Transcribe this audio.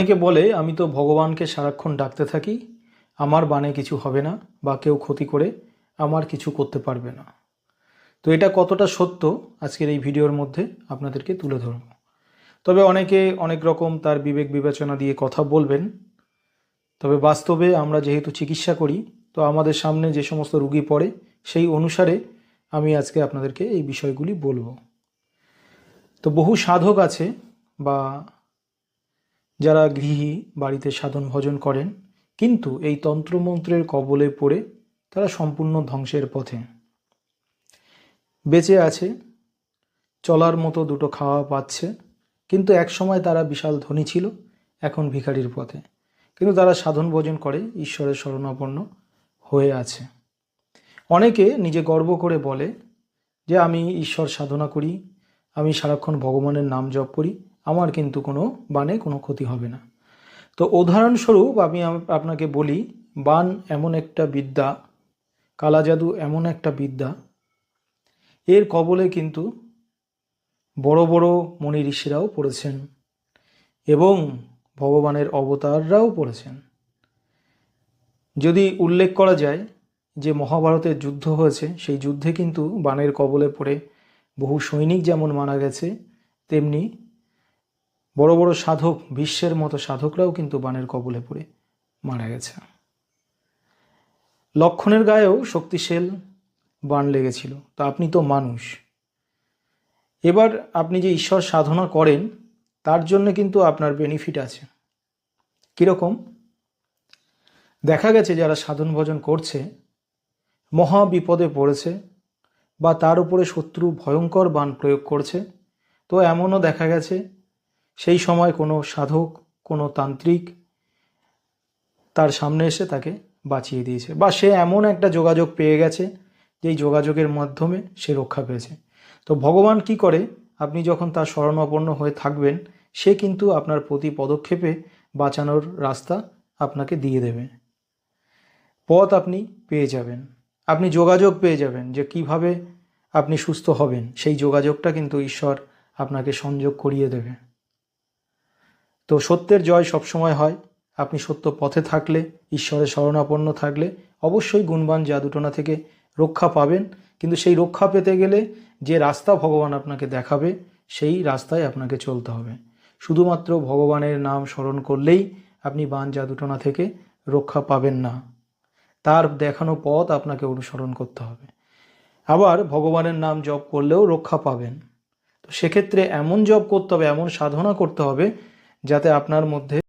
অনেকে বলে, আমি তো ভগবানকে সারাক্ষণ ডাকতে থাকি, আমার বানে কিছু হবে না বা কেউ ক্ষতি করে আমার কিছু করতে পারবে না। তো এটা কতটা সত্য? আজকের এই ভিডিওর মধ্যে আপনাদেরকে তুলে ধরব। তবে অনেকে অনেক রকম তার বিবেক বিবেচনা দিয়ে কথা বলবেন। তবে বাস্তবে আমরা যেহেতু চিকিৎসা করি, তো আমাদের সামনে যে সমস্ত রুগী পড়ে, সেই অনুসারে আমি আজকে আপনাদেরকে এই বিষয়গুলি বলব। তো বহু সাধক আছে বা যারা গৃহী বাড়িতে সাধন ভজন করেন, কিন্তু এই তন্ত্রমন্ত্রের কবলে পড়ে তারা সম্পূর্ণ ধ্বংসের পথে। বেঁচে আছে, চলার মতো দুটো খাওয়া পাচ্ছে, কিন্তু এক সময় তারা বিশাল ধনী ছিল, এখন ভিখারির পথে। কিন্তু তারা সাধন ভোজন করে, ঈশ্বরের শরণাপন্ন হয়ে আছে। অনেকে নিজে গর্ব করে বলে যে, আমি ঈশ্বর সাধনা করি, আমি সারাক্ষণ ভগবানের নাম জপ করি আমার কিন্তু কোনো বানে কোনো ক্ষতি হবে না। তো উদাহরণস্বরূপ আমি আপনাকে বলি, বান এমন একটা বিদ্যা, কালা জাদু এমন একটা বিদ্যা, এর কবলে কিন্তু বড় বড় মনি ঋষিরাও পড়েছেন এবং ভগবানের অবতাররাও পড়েছেন। যদি উল্লেখ করা যায় যে মহাভারতের যুদ্ধ হয়েছে, সেই যুদ্ধে কিন্তু বানের কবলে পড়ে বহু সৈনিক যেমন মারা গেছে, তেমনি বড় বড় সাধক, বিশ্বের মতো সাধকরাও কিন্তু বানের কবলে পড়ে মারা গেছে। লক্ষণের গায়েও শক্তিশাল বান লেগেছিল, তা আপনি তো মানুষ। এবার আপনি যে ঈশ্বর সাধনা করেন, তার জন্য কিন্তু আপনার বেনিফিট আছে। কীরকম? দেখা গেছে যারা সাধন ভজন করছে, মহা বিপদে পড়েছে বা তার উপরে শত্রু ভয়ঙ্কর বান প্রয়োগ করছে, তো এমনও দেখা গেছে সেই সময় কোনো সাধক, কোনো তান্ত্রিক তার সামনে এসে তাকে বাঁচিয়ে দিয়েছে বা সে এমন একটা যোগাযোগ পেয়ে গেছে যেই যোগাযোগের মাধ্যমে সে রক্ষা পেয়েছে। তো ভগবান কি করে? আপনি যখন তার শরণাপন্ন হয়ে থাকবেন, সে কিন্তু আপনার প্রতি পদক্ষেপে বাঁচানোর রাস্তা আপনাকে দিয়ে দেবে। পথ আপনি পেয়ে যাবেন। আপনি যোগাযোগ পেয়ে যাবেন যে কীভাবে আপনি সুস্থ হবেন। সেই যোগাযোগটা কিন্তু ঈশ্বর আপনাকে সংযোগ করিয়ে দেবে। তো সত্যের জয় সবসময় হয়। আপনি সত্য পথে থাকলে, ঈশ্বরের শরণাপন্ন থাকলে অবশ্যই গুণবান জাদুটোনা থেকে রক্ষা পাবেন। কিন্তু সেই রক্ষা পেতে গেলে যে রাস্তা ভগবান আপনাকে দেখাবে, সেই রাস্তায় আপনাকে চলতে হবে। শুধুমাত্র ভগবানের নাম স্মরণ করলেই আপনি বান জাদুটোনা থেকে রক্ষা পাবেন না। তার দেখানো পথ আপনাকে অনুসরণ করতে হবে। আবার ভগবানের নাম জপ করলেও রক্ষা পাবেন। তো সেক্ষেত্রে এমন জপ করতে হবে, এমন সাধনা করতে হবে যাতে আপনার মধ্যে